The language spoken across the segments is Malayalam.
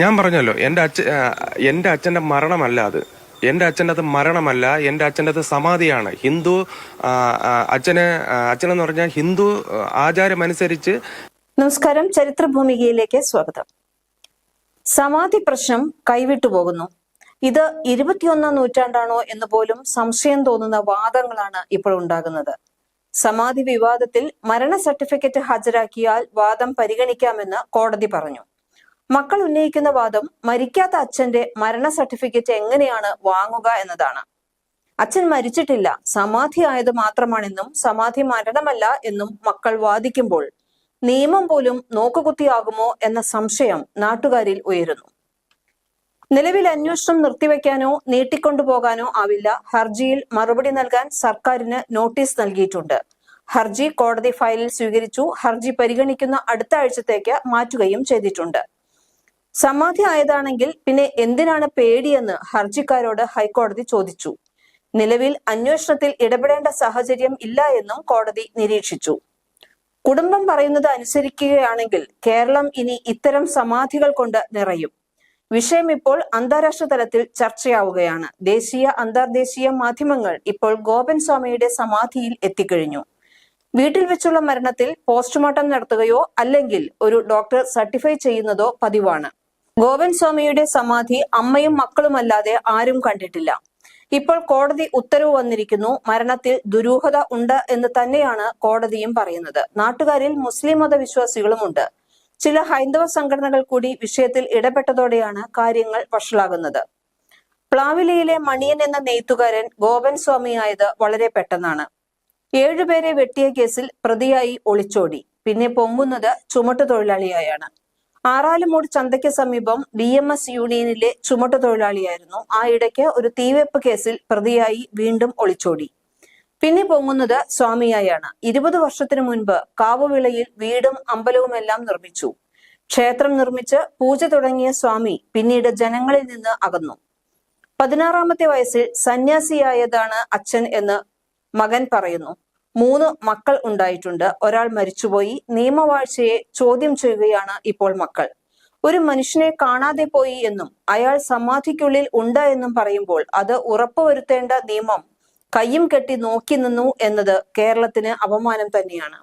ഞാൻ പറഞ്ഞല്ലോ എന്റെ അച്ഛ എന്റെ അച്ഛന്റെ മരണമല്ല അത്. എന്റെ അച്ഛന്റെ അത് മരണമല്ല എന്റെ അച്ഛന്റെ അത് സമാധിയാണ്. ഹിന്ദു അച്ഛന് അച്ഛനെന്ന് പറഞ്ഞാൽ ഹിന്ദു ആചാരമനുസരിച്ച് നമസ്കാരം. ചരിത്രഭൂമികയിലേക്ക് സ്വാഗതം. സമാധി പ്രശ്നം കൈവിട്ടു പോകുന്നു. ഇത് ഇരുപത്തിയൊന്നാം നൂറ്റാണ്ടാണോ എന്ന് പോലും സംശയം തോന്നുന്ന വാദങ്ങളാണ് ഇപ്പോൾ ഉണ്ടാകുന്നത്. സമാധി വിവാദത്തിൽ മരണ സർട്ടിഫിക്കറ്റ് ഹാജരാക്കിയാൽ വാദം പരിഗണിക്കാമെന്ന് കോടതി പറഞ്ഞു. മക്കൾ ഉന്നയിക്കുന്ന വാദം മരിക്കാത്ത അച്ഛന്റെ മരണ സർട്ടിഫിക്കറ്റ് എങ്ങനെയാണ് വാങ്ങുക എന്നതാണ്. അച്ഛൻ മരിച്ചിട്ടില്ല സമാധി ആയത് മാത്രമാണെന്നും സമാധി മരണമല്ല എന്നും മക്കൾ വാദിക്കുമ്പോൾ നിയമം പോലും നോക്കുകുത്തിയാകുമോ എന്ന സംശയം നാട്ടുകാരിൽ ഉയരുന്നു. നിലവിൽ അന്വേഷണം നിർത്തിവെക്കാനോ നീട്ടിക്കൊണ്ടുപോകാനോ ആവില്ല. ഹർജിയിൽ മറുപടി നൽകാൻ സർക്കാരിന് നോട്ടീസ് നൽകിയിട്ടുണ്ട്. ഹർജി കോടതി ഫയലിൽ സ്വീകരിച്ചു. ഹർജി പരിഗണിക്കുന്ന അടുത്ത ആഴ്ചത്തേക്ക് മാറ്റുകയും ചെയ്തിട്ടുണ്ട്. സമാധി ആയതാണെങ്കിൽ പിന്നെ എന്തിനാണ് പേടിയെന്ന് ഹർജിക്കാരോട് ഹൈക്കോടതി ചോദിച്ചു. നിലവിൽ അന്വേഷണത്തിൽ ഇടപെടേണ്ട സാഹചര്യം ഇല്ല എന്നും കോടതി നിരീക്ഷിച്ചു. കുടുംബം പറയുന്നത് അനുസരിക്കുകയാണെങ്കിൽ കേരളം ഇനി ഇത്തരം സമാധികൾ കൊണ്ട് നിറയും. വിഷയം ഇപ്പോൾ അന്താരാഷ്ട്ര തലത്തിൽ ചർച്ചയാവുകയാണ്. ദേശീയ അന്തർദേശീയ മാധ്യമങ്ങൾ ഇപ്പോൾ ഗോപൻ സ്വാമിയുടെ സമാധിയിൽ എത്തിക്കഴിഞ്ഞു. വീട്ടിൽ വെച്ചുള്ള മരണത്തിൽ പോസ്റ്റ്മോർട്ടം നടത്തുകയോ അല്ലെങ്കിൽ ഒരു ഡോക്ടർ സർട്ടിഫൈ ചെയ്യുന്നതോ പതിവാണ്. ഗോപൻ സ്വാമിയുടെ സമാധി അമ്മയും മക്കളുമല്ലാതെ ആരും കണ്ടിട്ടില്ല. ഇപ്പോൾ കോടതി ഉത്തരവ് വന്നിരിക്കുന്നു മരണത്തിൽ ദുരൂഹത ഉണ്ട് എന്ന് തന്നെയാണ് കോടതിയും പറയുന്നത്. നാട്ടുകാരിൽ മുസ്ലിം മത വിശ്വാസികളുമുണ്ട് ചില ഹൈന്ദവ സംഘടനകൾ കൂടി വിഷയത്തിൽ ഇടപെട്ടതോടെയാണ് കാര്യങ്ങൾ വഷളാകുന്നത്. പ്ലാവിലയിലെ മണിയൻ എന്ന നെയ്ത്തുകാരൻ ഗോപൻ സ്വാമിയായത് വളരെ പെട്ടെന്നാണ്. ഏഴുപേരെ വെട്ടിയ കേസിൽ പ്രതിയായി ഒളിച്ചോടി. പിന്നെ പൊങ്ങുന്നത് ചുമട്ടു തൊഴിലാളിയായാണ്. ആറാലുമൂട് ചന്തയ്ക്ക് സമീപം ഡി എം എസ് യൂണിയനിലെ ചുമട്ടു തൊഴിലാളിയായിരുന്നു. ആ ഇടയ്ക്ക് ഒരു തീവെപ്പ് കേസിൽ പ്രതിയായി വീണ്ടും ഒളിച്ചോടി. പിന്നെ പൊങ്ങുന്നത് സ്വാമിയായാണ്. ഇരുപത് വർഷത്തിനു മുൻപ് കാവുവിളയിൽ വീടും അമ്പലവുമെല്ലാം നിർമ്മിച്ചു. ക്ഷേത്രം നിർമ്മിച്ച് പൂജ തുടങ്ങിയ സ്വാമി പിന്നീട് ജനങ്ങളിൽ നിന്ന് അകന്നു. പതിനാറാമത്തെ വയസ്സിൽ സന്യാസിയായതാണ് അച്ഛൻ എന്ന് മകൻ പറയുന്നു. മൂന്ന് മക്കൾ ഉണ്ടായിട്ടുണ്ട്. ഒരാൾ മരിച്ചുപോയി. നിയമവാഴ്ചയെ ചോദ്യം ചെയ്യുകയാണ് ഇപ്പോൾ മക്കൾ. ഒരു മനുഷ്യനെ കാണാതെ പോയി എന്നും അയാൾ സമാധിക്കുള്ളിൽ ഉണ്ട് എന്നും പറയുമ്പോൾ അത് ഉറപ്പുവരുത്തേണ്ട നിയമം കയ്യും കെട്ടി നോക്കി നിന്നു എന്നത് കേരളത്തിന് അപമാനം തന്നെയാണ്.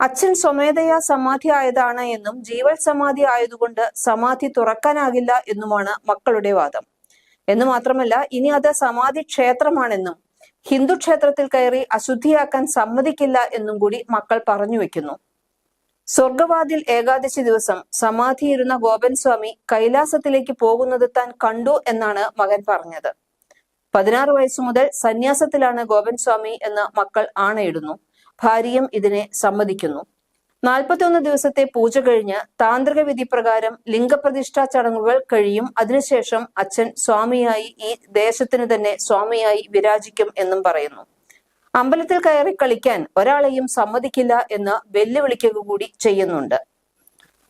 അച്ഛൻ സ്വമേധയാ സമാധി ആയതാണ് എന്നും ജീവൽ സമാധി ആയതുകൊണ്ട് സമാധി തുറക്കാനാകില്ല എന്നുമാണ് മക്കളുടെ വാദം. എന്ന് മാത്രമല്ല ഇനി അത് സമാധി ക്ഷേത്രമാണെന്നും ഹിന്ദു ക്ഷേത്രത്തിൽ കയറി അശുദ്ധിയാക്കാൻ സമ്മതിക്കില്ല എന്നും കൂടി മക്കൾ പറഞ്ഞു വെക്കുന്നു. സ്വർഗവാതിൽ ഏകാദശി ദിവസം സമാധിയിരുന്ന ഗോപൻ സ്വാമി കൈലാസത്തിലേക്ക് പോകുന്നത് താൻ കണ്ടു എന്നാണ് മകൻ പറഞ്ഞത്. പതിനാറ് വയസ്സു മുതൽ സന്യാസത്തിലാണ് ഗോപൻ സ്വാമി എന്ന് മക്കൾ ആണയിടുന്നു. ഭാര്യയും ഇതിനെ സമ്മതിക്കുന്നു. നാൽപ്പത്തിയൊന്ന് ദിവസത്തെ പൂജ കഴിഞ്ഞ് താന്ത്രിക വിധി പ്രകാരം ലിംഗപ്രതിഷ്ഠാ ചടങ്ങുകൾ കഴിയും. അതിനുശേഷം അച്ഛൻ സ്വാമിയായി ഈ ദേശത്തിന് തന്നെ സ്വാമിയായി വിരാജിക്കും എന്നും പറയുന്നു. അമ്പലത്തിൽ കയറി കളിക്കാൻ ഒരാളെയും സമ്മതിക്കില്ല എന്ന് വെല്ലുവിളിക്കുക കൂടി ചെയ്യുന്നുണ്ട്.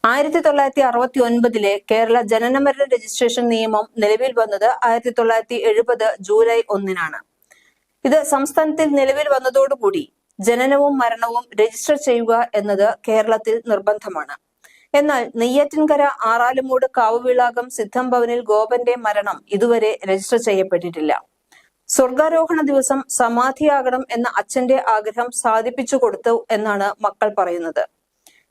ആയിരത്തി തൊള്ളായിരത്തി അറുപത്തി ഒൻപതിലെ കേരള ജനനമരണ രജിസ്ട്രേഷൻ നിയമം നിലവിൽ വന്നത് ആയിരത്തി തൊള്ളായിരത്തി എഴുപത് ജൂലൈ ഒന്നിനാണ്. ഇത് സംസ്ഥാനത്തിൽ നിലവിൽ വന്നതോടുകൂടി ജനനവും മരണവും രജിസ്റ്റർ ചെയ്യുക എന്നത് കേരളത്തിൽ നിർബന്ധമാണ്. എന്നാൽ നെയ്യാറ്റിൻകര ആറാലുമൂട് കാവുവിളാകം സിദ്ധം ഭവനിൽ ഗോപന്റെ മരണം ഇതുവരെ രജിസ്റ്റർ ചെയ്യപ്പെട്ടിട്ടില്ല. സ്വർഗാരോഹണ ദിവസം സമാധിയാകണം എന്ന അച്ഛന്റെ ആഗ്രഹം സാധിപ്പിച്ചു കൊടുത്തു എന്നാണ് മക്കൾ പറയുന്നത്.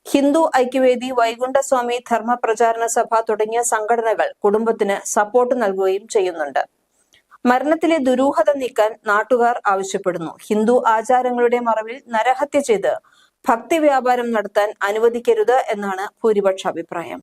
ഹിന്ദു ഐക്യവേദി വൈകുണ്ഠസ്വാമി ധർമ്മ പ്രചാരണ സഭ തുടങ്ങിയ സംഘടനകൾ കുടുംബത്തിന് സപ്പോർട്ട് നൽകുകയും ചെയ്യുന്നുണ്ട്. മരണത്തിലെ ദുരൂഹത നീക്കാൻ നാട്ടുകാർ ആവശ്യപ്പെടുന്നു. ഹിന്ദു ആചാരങ്ങളുടെ മറവിൽ നരഹത്യ ചെയ്ത് ഭക്തി വ്യാപാരം നടത്താൻ അനുവദിക്കരുത് എന്നാണ് ഭൂരിപക്ഷ അഭിപ്രായം.